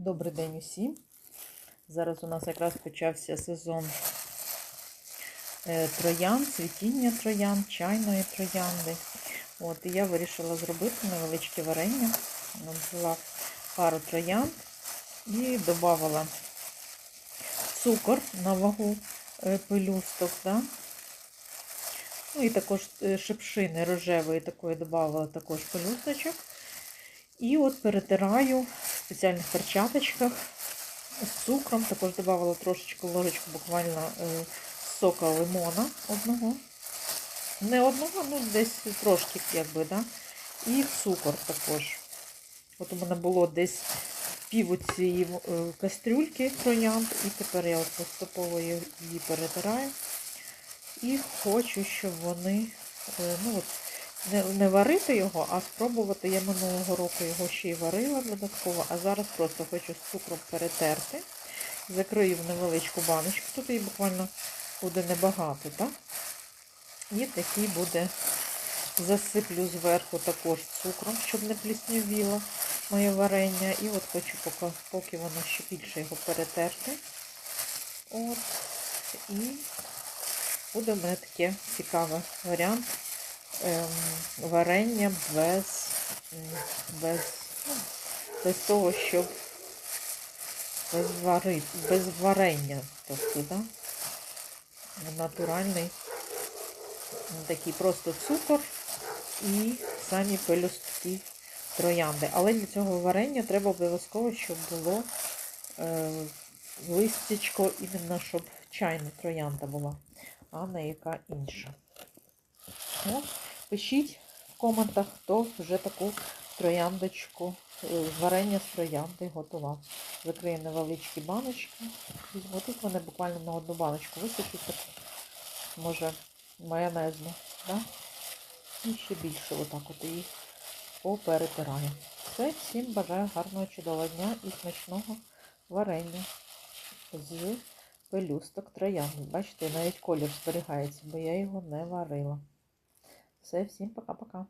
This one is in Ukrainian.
Добрий день усім. Зараз у нас якраз почався сезон е, троян, цвітіння троян, чайної троянди. От, і я вирішила зробити невеличке варення. Взяла пару троян і додавала цукор на вагу е, пелюсток. Да? Ну і також е, шипшини рожевої такої додавала також пелюсточок. І от перетираю спеціальних перчаточках з цукром. Також додавала трошечку ложечку буквально е, сока лимона одного. Не одного, ну десь трошки, якби, да? І цукор також. От у мене було десь пів цієї е, кастрюльки троянд, і тепер я поступово її перетираю. І хочу, щоб вони, е, ну от, не, не варити його, а спробувати. Я минулого року його ще й варила додатково, а зараз просто хочу з цукром перетерти. Закрию в невеличку баночку, тут її буквально буде небагато, так? І такий буде, засиплю зверху також цукром, щоб не пліснювіло моє варення. І от хочу, поки, поки воно ще більше його перетерти. От. І буде в мене таке цікавий варіант варення без, без, без того, щоб без, вари, без варення, тобто, да? натуральний такий просто цукор і самі пелюстки троянди. Але для цього варення треба обов'язково, щоб було е, листячко, іменно щоб чайна троянда була, а не яка інша. От, пишіть в коментах, хто вже таку трояндочку, варення з троянди готував. Закрию невеличкі баночки. Візьму тут вони буквально на одну баночку висипуть, може майонезну. Да? І ще більше отак от її поперетираю. Все, всім бажаю гарного чудового дня і смачного варення з пелюсток троянди. Бачите, навіть колір зберігається, бо я його не варила. Все, всім пока-пока.